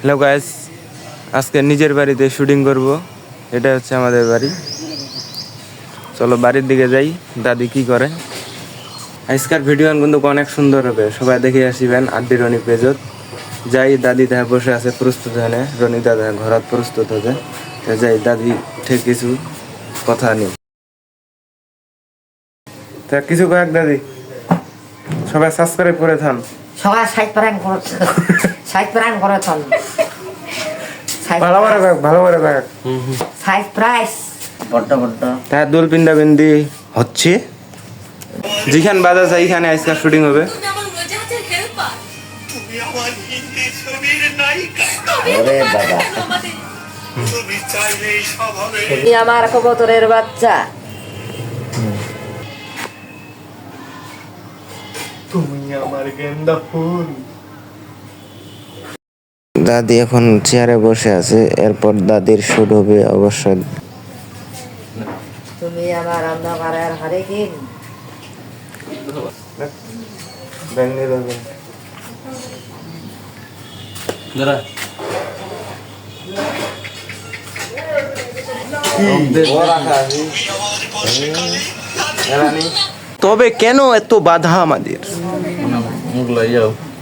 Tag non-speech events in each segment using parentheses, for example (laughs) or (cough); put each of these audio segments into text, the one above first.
Hello guys আজকে নিজের বাড়িতে শুটিং করব। এটা হচ্ছে আমাদের বাড়ি। চলো বাড়ির দিকে যাই, দাদি কি করে? আজকের ভিডিও কিন্তু অনেক সুন্দর হবে। সবাই দেখে আসিবেন, আড্ডি রনি পেজত যাই, দাদি তাহা বসে আছে প্রস্তুত হনে রনি দাদা ঘরত প্রস্তুত হতে। তো যাই, দাদি ঠিক কিছু কথা নেই। কিছু কয়েক দাদি। সবাই সাবস্ক্রাইব করে থান। সবাই সাইড প্রাণ করেছে সাইড প্রাণ করেছেন ভালো করে কয়েক ভালো করে কয়েক সাইজ প্রাইস বড্ড বড্ড। তা দোল পিন্ডা বিন্দি হচ্ছে। যেখানে বাজা যায় এখানে আজকাল শুটিং হবে। তুমি আমার হিন্দি ছবির তুমি আমার গেন্দা ফুল দাদি এখন চেয়ারে বসে আছে এরপর দাদির শুট হবে অবশ্যই। তুমি আমার অন্ধকারের হারিকিন তবে কেন এত বাধা আমাদের?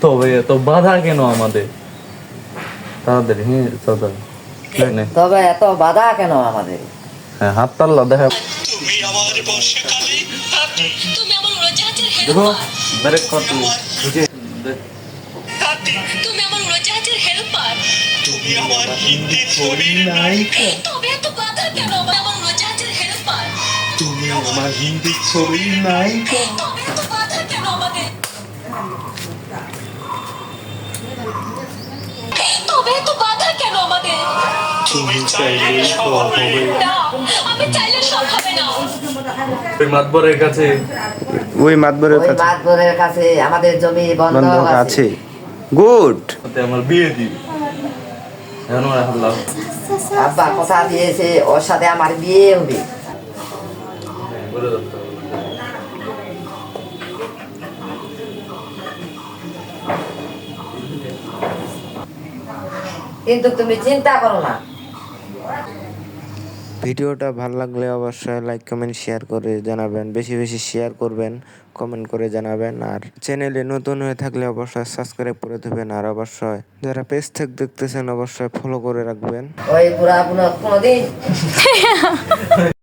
তবে এত বাধা কেন আমাদের? তাড়াতাড়ি হ্যাঁ তবে এত বাধা কেন আমাদের? হ্যাঁ হাত তাল্লা দেখা। দেখো ব্রেক কর তুমি। তুমি আমার উড়োজাহাজের হেল্পার। তুমি আমার হিন্দি ছবির নায়িকা তবে এত বাধা কেন আমার আমার হিন্দি ছবির নায়িকা আমাদের তবে এত বাধা কেন আমাদের তুমি চাইলেই হবে আমি চাইলে সব হবে না ওই মাতবরের কাছে ওই মাতবরের কাছে মাতবরের কাছে আমাদের জমি বন্ধ বন্ধক আছে আছে গুড আমার বিয়ে দিবি এখন আব্বা কথা দিয়েছে ওর সাথে আমার বিয়ে হবে কিন্তু তুমি চিন্তা করো না ভিডিওটা ভালো লাগলে অবশ্যই লাইক কমেন্ট শেয়ার করে জানাবেন। বেশি বেশি শেয়ার করবেন কমেন্ট করে জানাবেন। আর চ্যানেলে নতুন হয়ে থাকলে অবশ্যই সাবস্ক্রাইব করে দেবেন। আর অবশ্যই যারা পেজ থেকে দেখতেছেন অবশ্যই ফলো করে রাখবেন। ওই বুড়া কোনোদিন (laughs)